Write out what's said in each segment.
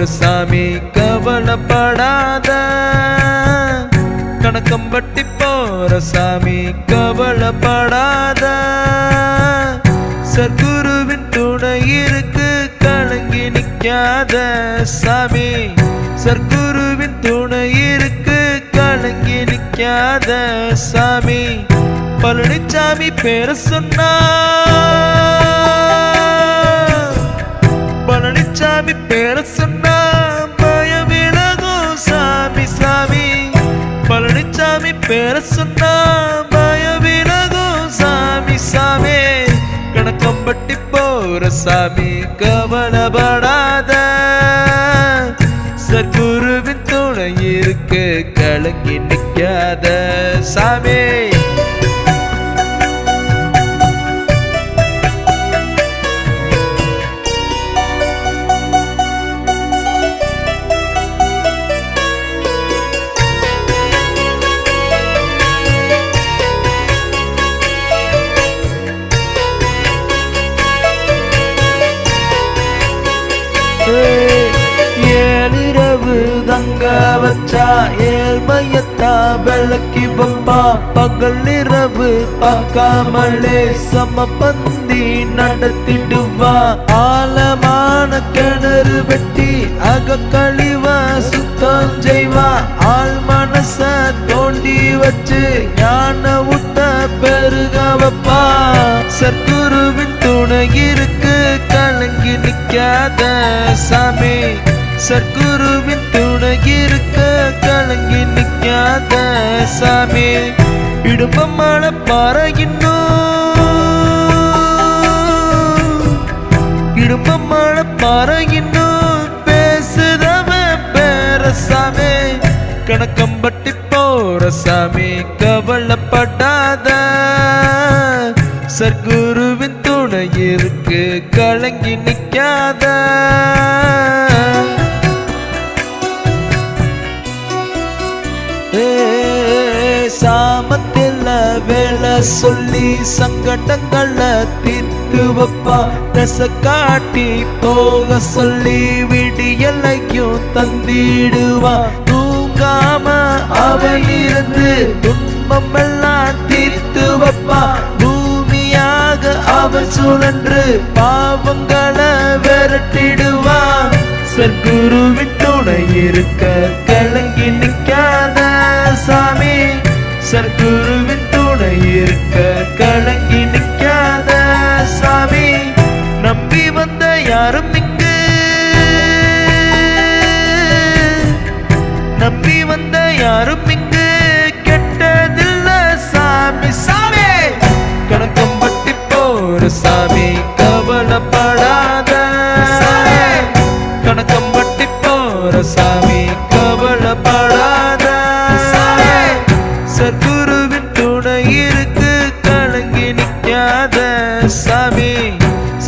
போற சாமி கவலைப்படாத. கணக்கம் வட்டி போற சாமி கவலைப்படாத. சர்க்குருவின் துணை இருக்கு கலங்கி நிக்காத சாமி. சர்க்குருவின் துணை இருக்கு கலங்கி நிக்காத சாமி. பழனிச்சாமி பேர சொன்னா. சாமி பேர சொன்னா பய சாமி சாமி. பழனிச்சாமி பேர சொன்னா பய சாமி சாமி. கணக்கம்பட்டி போற சாமி கவலைப்படாத வச்சா ஏழ்மையத்தா விளக்கி வப்பா. பகல் இரவு பார்க்காமலே சமபந்தி நடத்திடுவா. ஆழமான கிணறு வெட்டி அகக்கழிவா சுத்தம் செய்வா. ஆள் மனச தோண்டி வச்சு ஞான விட்ட பெருக வப்பா. சர்க்குருவின் துணை இருக்கு கலங்கி நிக்காத சாமி. சர்க்குருவின் துணை இருக்க கலங்கி நிற்காத சாமி. இடும்பமான பாறையின்னும் இடும்பமான பாறையின்னும் பேசுதவன் பேர சாமி கணக்கம்பட்டி போற சாமி கவலைப்படாத. சர்க்குருவின் துணை இருக்கு கலங்கி நிற்காத. சாமத்தில் வேலை சொல்லி சங்கடங்களை தீர்த்து வைப்பா. தச காட்டி போக சொல்லி விடியலையும் தந்திடுவா. தூங்காம அவன் இருந்து துன்பம் எல்லாம் தீர்த்து வைப்பா. பூமியாக அவன் சுழன்று பாவங்களை விரட்டிடுவான். சர்க்குருவின் துணை இருக்க கலங்கி நிக்காத சாமி சர்க்குருவின்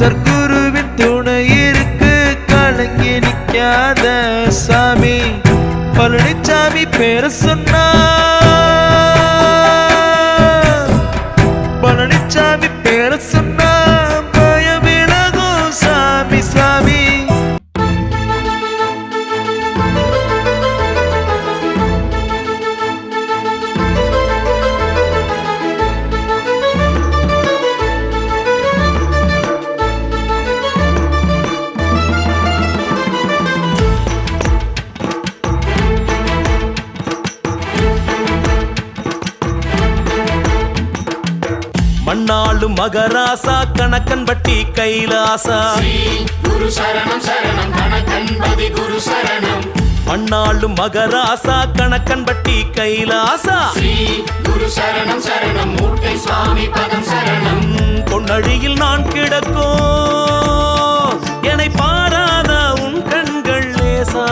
சர்க்குருவின் துணை இருக்கு. கலங்கி நிற்காத சாமி. பழனிச்சாமி பேர சொன்னா மண்ணாளும் மகராசா கணக்கன் பட்டி கைலாசா. குரு சரணம் சரணம் கணக்கன்பதி குரு சரணம் மண்ணாளும் மகராசா கணக்கன் பட்டி கைலாசா. குரு சரணம் சரணம் மூட்டை சுவாமி பதம் சரணம் பொன்னழியில் நான் கிடக்கோ என்னை பாராத உன் கண்கள் லேசா.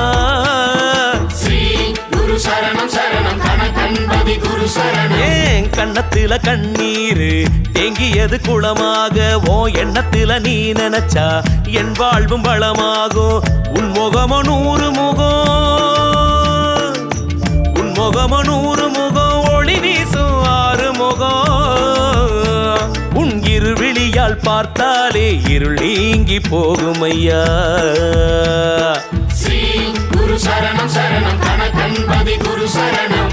கண்ணத்துல கண்ணீரு தேங்கியது குளமாக ஓ எண்ணத்துல நீ நினைச்சா என் வாழ்வும் வளமாகும் உன் முகமோ நூறு முகம் உன் முகமோ நூறு முகம் ஒளி வீசும் ஆறு முகம் உன் இருவிழியால் பார்த்தாலே இருள் நீங்கி போகும் ஐயா சரணம் சரணம் கணக்கன்பதி குரு சரணம்.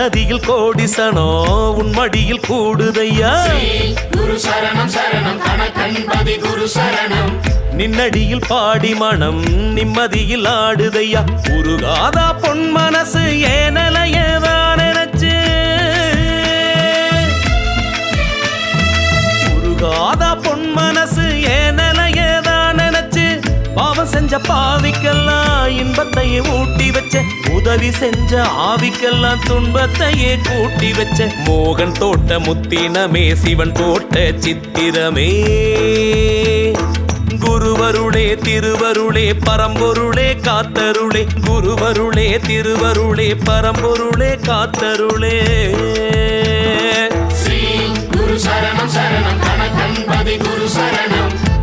சன்னதியில் கோடிசனோ உன்மடியில் கூடுதையா குரு சரணம் சரணம் கணக்கன்பதி குரு சரணம் நின்னடியில் பாடி மனம் நிம்மதியில் ஆடுதையா? உருகாதா பொன் மனசு ஏனலையதான் நினைச்சு? உருகாதா பொன் மனசு ஏனலையதான் நினைச்சு? பாவம் செஞ்ச பாவிக்கெல்லாம் இன்பத்தையே ஊட்டி வச்ச உதவி செஞ்ச ஆவிக்கெல்லாம் துன்பத்தையே கூட்டி வச்ச மோகன் தோட்ட முத்தினமே சிவன் போட்ட சித்திரமே. குருவருளே திருவருளே பரம்பொருளே காத்தருளே குருவருளே திருவருளே பரம்பொருளே காத்தருளே. ஸ்ரீ குரு சரணம் சரணம் கணக்கன்பதி குரு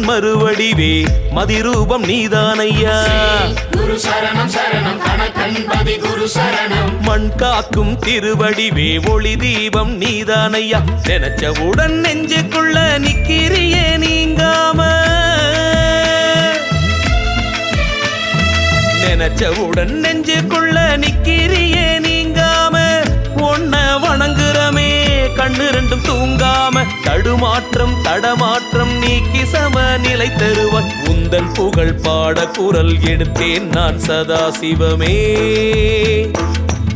மயிலோன் மறுவடிவே மதிரூபம் நீதானையா? குரு சரணம் சரணம் கணக்கன்பதி குரு சரணம் மண் காக்கும் திருவடிவே ஒளி தீபம் நீதானையா? நினைச்சவுடன் நெஞ்சுக்குள்ள நிக்கிறியே நீங்காம. நினைச்சவுடன் நெஞ்சுக்குள்ள நிக்கிறியே நீங்காம. உன்ன வணங்குறமே கண்ணு ரெண்டும் தூங்காம தடுமாற்றம் தடமாற்றம் நீக்கி சம நிலை தருவாய் உந்தன் புகழ் பாட குரல் எடுத்தேன் நான் சதா சிவமே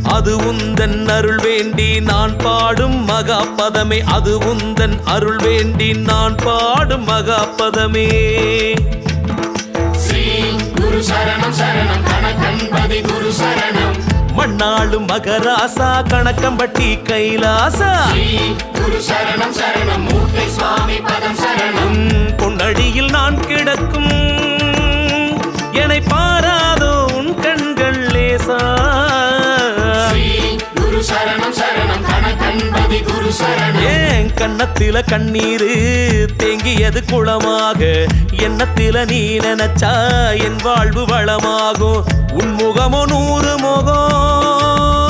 அது உந்தன் அருள் வேண்டி நான் பாடும் மகாபதமே. அது உந்தன் அருள் வேண்டி நான் பாடும் மகாபதமே. ஸ்ரீ குரு சரணம் சரணம் கணக்கன்பதி குரு சரணம். மண்ணாளும் மகராசா கணக்கம்பட்டி கைலாசா. பொன்னடியில் நான் கிடக்கும். என்னை பாராதோ உன் கண்கள் லேசா. கண்ணத்தில கண்ணீரு தேங்கியது குளமாக. எண்ணத்தில நீ நினைச்சா என் வாழ்வு வளமாகும். உன் முகமோ நூறு முகம்.